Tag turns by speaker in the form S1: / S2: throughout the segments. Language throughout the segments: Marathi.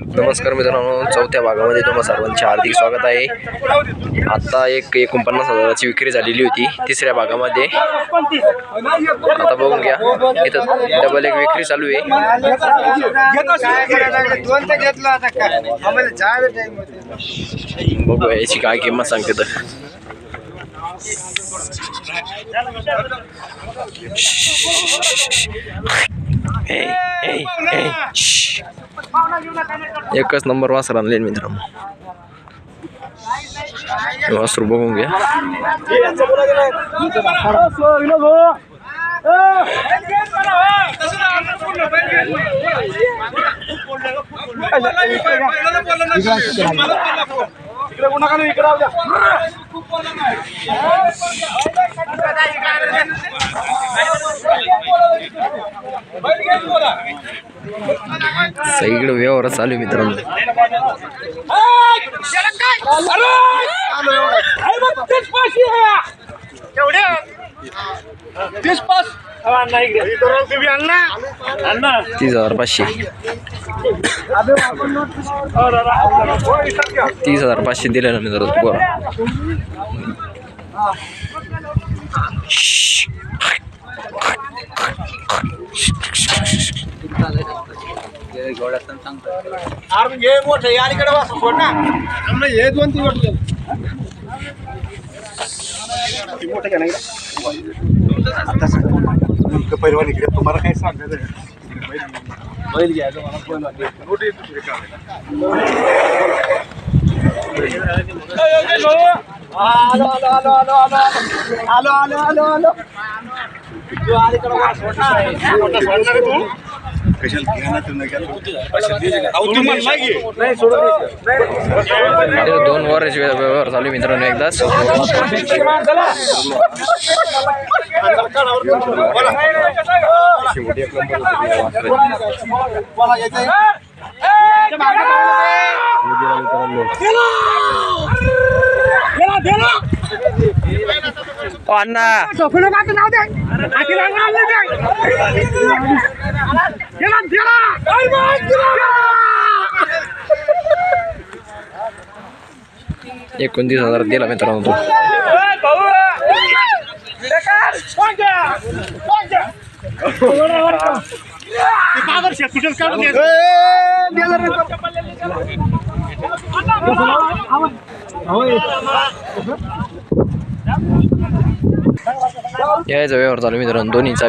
S1: नमस्कार मित्रांनो चौथ्या भागामध्ये तुम्हाला सर्वांचे हार्दिक स्वागत आहे. आता एक एकोणपन्नास हजाराची विक्री झालेली होती तिसऱ्या भागामध्ये. आता बघून घ्या इथं डबल एक विक्री चालू आहे. बघू याची काय किंमत सांगते तर. ए, ए, ए, एकच नंबर वासर आणले मित्रांनो हे वासरू बघून घ्या सगळीकडे व्यवहार चालू आहे मित्रांनो. तीस हजार पाचशे. तीस हजार पाचशे दिले ना मित्रांनो बरं
S2: हे मोठं यारीकडे वास सोड ना. हे दोन तीन मोठे मोठं घ्या नाही पहिलवान इकडे तुम्हाला काय सांगायचं बैल घ्यायचं मला पहिलवान आलो. आलो आलो आलो आलो आलो आलो आलो आलो तू? कशाला
S1: ध्यानात दोन वर्ष व्यवहार चालू मित्रांनो एकदाच अण्णा एकोणतीस हजार दिला मित्रांनो तो. यायचा व्यवहार चालू आहे मित्रांनो दोन्हीचा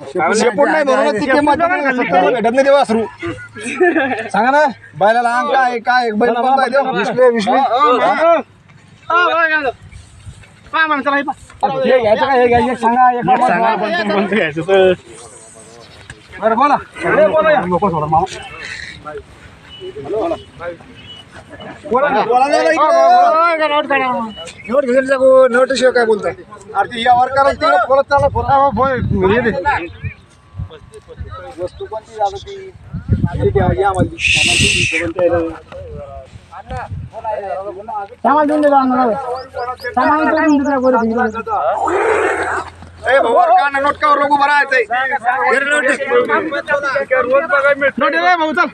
S2: शेपूट नाही म्हणून ती किंमत भेटत नाही ते वासरू सांगा ना बैलाला अंग काय काय बैल कोणता आहे तो? विश्वे विश्वे हे घ्यायचं का? हे घ्यायचं सांगा एक सांगा. कोणतं घ्यायचं बरं बोला. हे बोला या. बोला. बोला. नोट घेऊन जागो नोट शिवाय काय बोलताय अरे ते यावर करा ते बोलत चालला फोन. वस्तू कोणती झालं ती? हे घ्या, या मला. ए भाऊ, नोटकावर लोक उभं राहायचंय भाऊ चल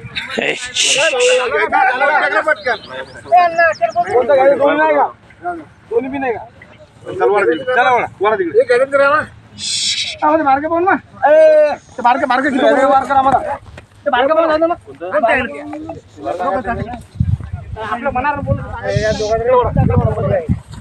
S2: पटकन नाही का बी नाही का चला बारके पाहून ना ए बारके बारके किती वार करा आम्हाला ते बारके पाहून ना आपलं मनावर बोल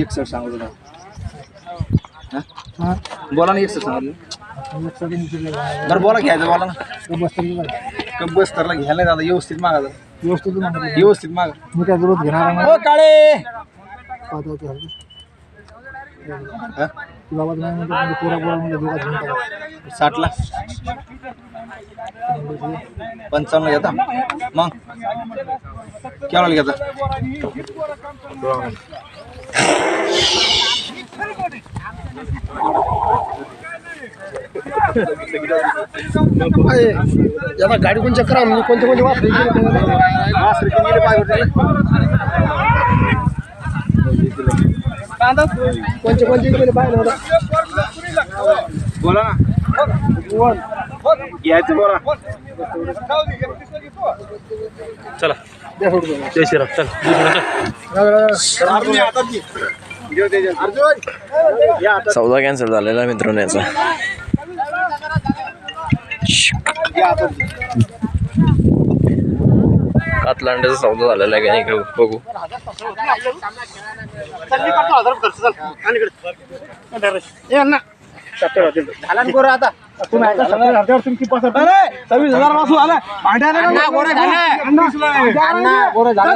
S2: एक सर सांगू तुला. बोला ना एक सर सांगू बरं बोला घ्यायचं बोला ना. बस्तरला घ्यायला नाही दादा व्यवस्थित मागा व्यवस्थित व्यवस्थित मागा.
S3: मी काय विरोध घेणार
S2: हो? काळे साठला. पंचावन्न घेता. मग? केवढा घेता?
S3: याला गाडी कोण चक्कर आणली कोणते कोणते वापरे? कोणते कोणते गेले पाहिजे
S2: बोला ना. घ्यायचं बोला.
S1: चला. जय श्रीराम. चल. सौदा कॅन्सल झालेला आहे मित्रांनो याचा.
S2: या आता
S1: कातला अंड्याचा सौदा झालेला आहे का नाही का बघू.
S3: झाला आता. तुम्ही आता सत्तर हजारावर तुमची पसंत
S2: सव्वीस हजार वासू आला भांड्याला
S3: अण्णा, गोरा झाला. अण्णा, गोरा झाला.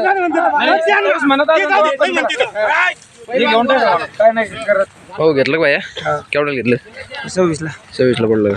S2: काय नाही करत
S1: हो घेतलं का भाया केवढं घेतलं
S2: सव्वीसला
S1: सव्वीसला पडलं का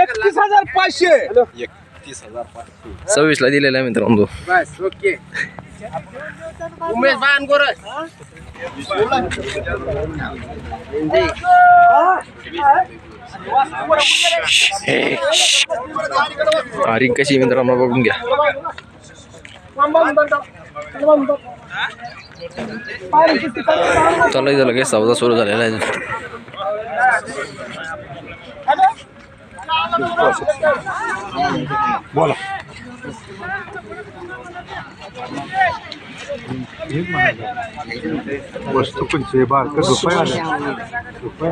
S2: एकतीस हजार पाचशे एकतीस हजार पाचशे.
S1: सव्वीसला दिलेला आहे मित्रांनो. तो
S2: बस ओके.
S3: उमेश बाण गोर.
S1: आरिंग कशी आहे मित्रांनो बघून घ्या. चालू झालं काही सौदा सुरू झालेला आहे.
S3: वस्तू पंचे बारक रुपये आले. रुपये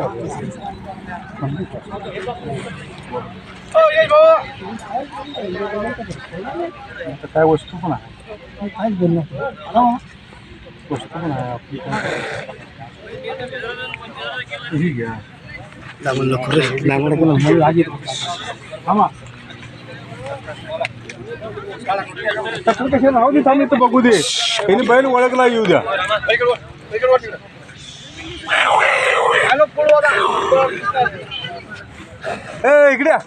S3: आता काय वस्तू पण आहे? काय बोलणं वस्तू पण आहे आपली. ही घ्या. लागून नको मला थांबा. कशा राहू दे थांब इथं बघू दे. त्यांनी बैल ओळखला येऊ द्या. ए इकडे या.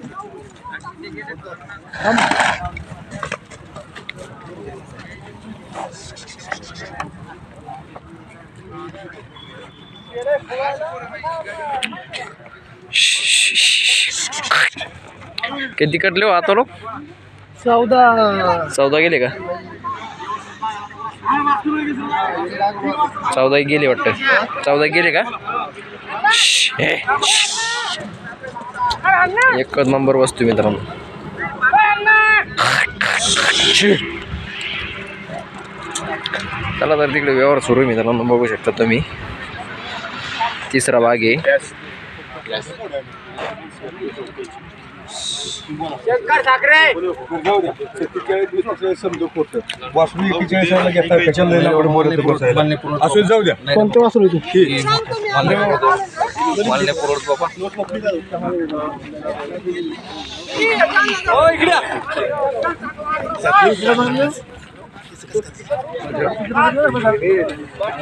S1: किती कटले हो आता लोक?
S3: चौदा.
S1: चौदा गेले का? चौदा गेले वाटतं. चौदा गेले का. एकच नंबर वस्तू मित्रांनो. चला तर तिकडे व्यवहार सुरू आहे मित्रांनो बघू शकता तुम्ही. तिसरा भाग आहे.
S3: शंकर ठाकरे
S2: समजू खोटं वासरू एकेचाळीस हजारला घेता कशाला लय लावडं बोलत बसायला असू जाऊ द्या
S3: कोणते वासरू होते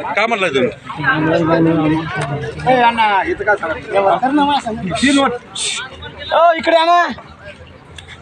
S2: काय म्हणलं तुम्ही इथं काय सांगा तीन इकडे आणा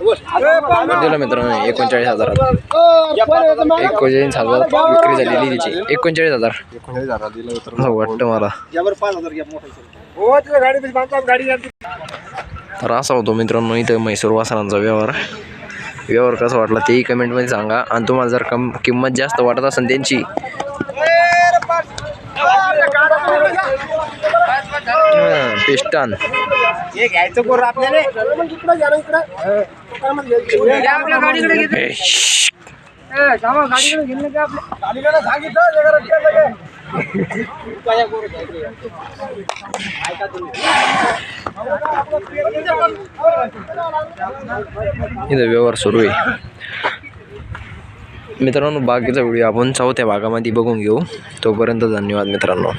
S1: दिलं मित्रांनो एकोणचाळीस हजारात एकोणचाळीस हजार विक्री झालेली तिची. एकोणचाळीस हजार. असं वाटतं मला. तर असा होतो मित्रांनो इथं म्हैसूर वासनांचा व्यवहार. व्यवहार कसा वाटला तेही कमेंटमध्ये सांगा. आणि तुम्हाला जर कम किंमत जास्त वाटत असेल त्यांची पिस्टन.
S2: हे घ्यायचं आपल्याला. आपल्या गाडीकडे गाडीकडे का आपल्या? गाडीकडे सांगितलं.
S1: इथं व्यवहार सुरू आहे. मित्रांनो बाकीचा व्हिडिओ आपण चौथ्या भागामध्ये बघून घेऊ. तोपर्यंत धन्यवाद मित्रांनो.